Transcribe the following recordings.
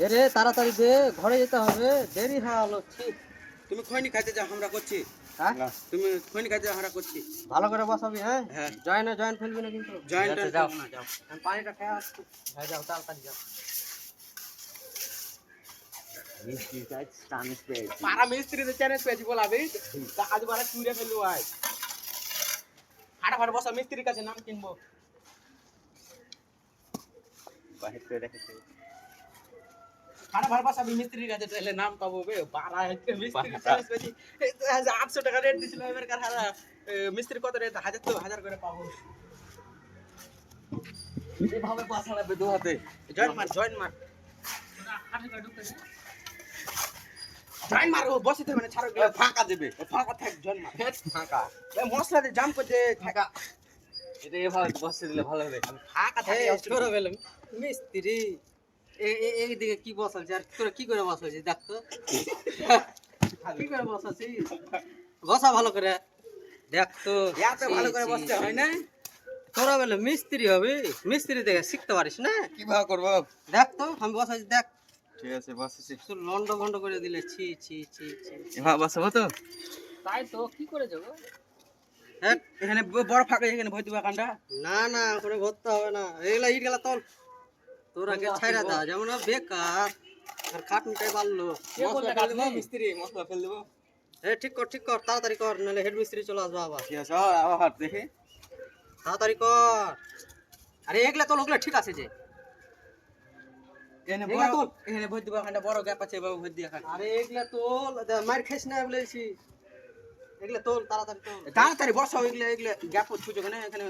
এ রে তাড়াতাড়ি দে ঘরে যেতে হবে। দেরি হলো ছি। তুমি খৈনি খাইতে যাও আমরা করছি। হ্যাঁ? তুমি খৈনি খাইতে যাও আমরা করছি। ভালো করে বসাবি হ্যাঁ? হ্যাঁ। জয়েন জয়েন ফেলবি না কিন্তু। জয়েন্ট ঠিক আছে, যাও যাও। আমি পানিটা খেয়ে আসছি। হ্যাঁ যাও তাড়াতাড়ি যাও। পাড়া মিস্ত্রিতে চ্যালেঞ্জ পেয়েছি বলাবি কাজ বাড়া চুরে ফেলু আয়। হাটা ফাটা বসা মিস্ত্রির কাছে নাম কিনবো। হাটা ফাটা বসা মিস্ত্রির কাছে তাহলে নাম পাবো বে বাড়া মিস্ত্রি আটশো টাকা রেট দিছিল এবার কার হারা মিস্ত্রি কত রেট হাজার তো হাজার করে পাবো। এভাবে পাশা লাগবে দু হাতে জয়েন মার জয়েন মার। জয়েন মার ও বসিতে মানে ছাড়ো গেলে ফাঁকা দেবে। ফাঁকা থাক জয়েন মার। ফাঁকা। মশলা দিয়ে জাম করতে থাকা। এটা এভাবে বসে দিলে ভালো হবে। ফাঁকা থাকে ছোট মিস্ত্রি এইদিকে কি বসালছি আর তোরা কি করে বসালছি দেখ তো। কি করে বসাছিস বসা ভালো করে। দেখ তো। এত ভালো করে বসতে হয় না? তোরা বলে মিস্ত্রি হবে। মিস্ত্রি দেখে শিখতে পারিস না? কীভাবে করব? দেখ তো আমি বসাচ্ছি দেখ। ঠিক আছে বসেছি শুধু লন্ড ভন্ড করে দিলে ছি ছি ছি ছি। এভাবে বসাবো তো? তাই তো কি করে যাব? হ্যাঁ এখানে বড় ফাঁকা এখানে ভয় দিবা কান্ডা না না করে ভরতে হবে না। এগুলা ইট গেলা তল। তোরা ছাইরা যেমন বেকার আর খাটনিটাই বাড়লো মিস্ত্রি মশলা ফেল দেবো এ ঠিক কর ঠিক কর তাড়াতাড়ি কর নাহলে হেড মিস্ত্রি চলে আসবে আবার। ঠিক আছে আবার দেখে। তাড়াতাড়ি কর। আরে এগুলা তোল ওগুলা ঠিক আছে যে। এখানে এগুলা বড়। এখানে ভয় দিবা কান্ডা বড় গ্যাপ আছে ভয় দিয়া কান্ডা আরে এগুলা তোল মার খাইস না বলেছি এগুলা তোল তাড়াতাড়ি তোল তাড়াতাড়ি এগুলা এগুলা গ্যাপ ছুঁচো কেন এখানে।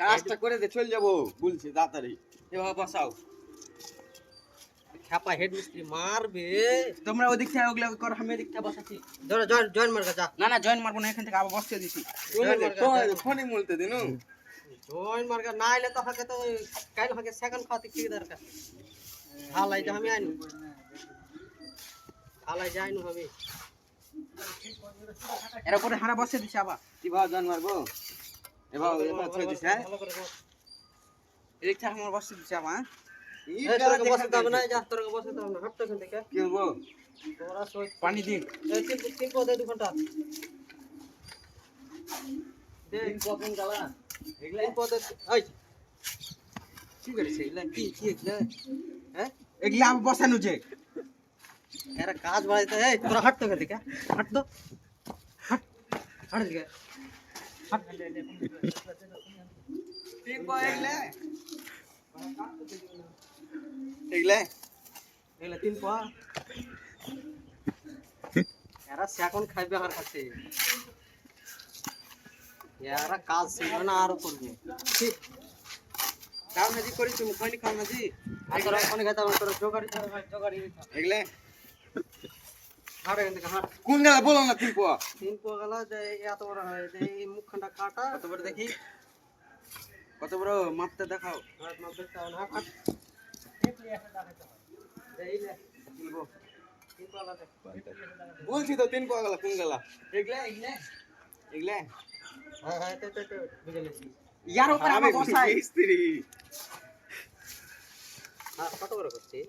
কাজটা করে দে চলে যাব। বলছি তাড়াতাড়ি। এভাবে বসাও। খ্যাপা হেড মিস্ত্রি মারবে। তোমরা ওদিক থেকে ওগুলা কর আমি এদিক থেকে বসাচ্ছি। ধরো জয়েন জয়েন মার যা। না না জয়েন মারবো না এখান থেকে আবার বসতে দিছি। ফোনে বলতে দিন জয়েন মার্কা না আইলে তো হাকে তো কাইল হাকে সেকেন্ড খাওয়াতে কি দরকার? হালাই যা আমি আইনু। হালাই যাইনু আমি। এর উপরে হারা বসে দিছি আবার। কীভাবে জান মারবো এভাবে এভাবে ছেড়ে দিস হ্যাঁ? ভালো করে বস। এদিক থেকে আমার বসে হাঁটতে কি তোরা সই পানি দিন। দু ঘণ্টা। কি এগুলা? কি কি হ্যাঁ? আবার বসানো যে। এরা কাজ বাড়াইতে তোরা হাঁটতো এখান থেকে হাঁট তো। হাঁট হাঁট এগুলা। এগুলা তিন পা এরা সেকন খাইবে আমার কাছে এরা কাজ শিখবে না আরও করবে ঠিক কাম নাজি করেছি মুখানি কাম নাজি আর অনেক জোগাড়ি জোগাড়ি এগুলা হাঁট এখান থেকে হাঁট কোন গেলা বলো না তিন পোয়া তিন পা গেলা যে এত বড় হয় এই মুখখানটা কাটা। কত বড় দেখি? কত বড়? মাপটা দেখাও। না দেখ। বলছি তো তিন পোয়া গেলা কোন গেলা? এগুলা এগুলা। এগুলা? হ্যাঁ হ্যাঁ তো তো বুঝে গেছি ইয়ার বসাই। হ্যাঁ কত করে করছিস?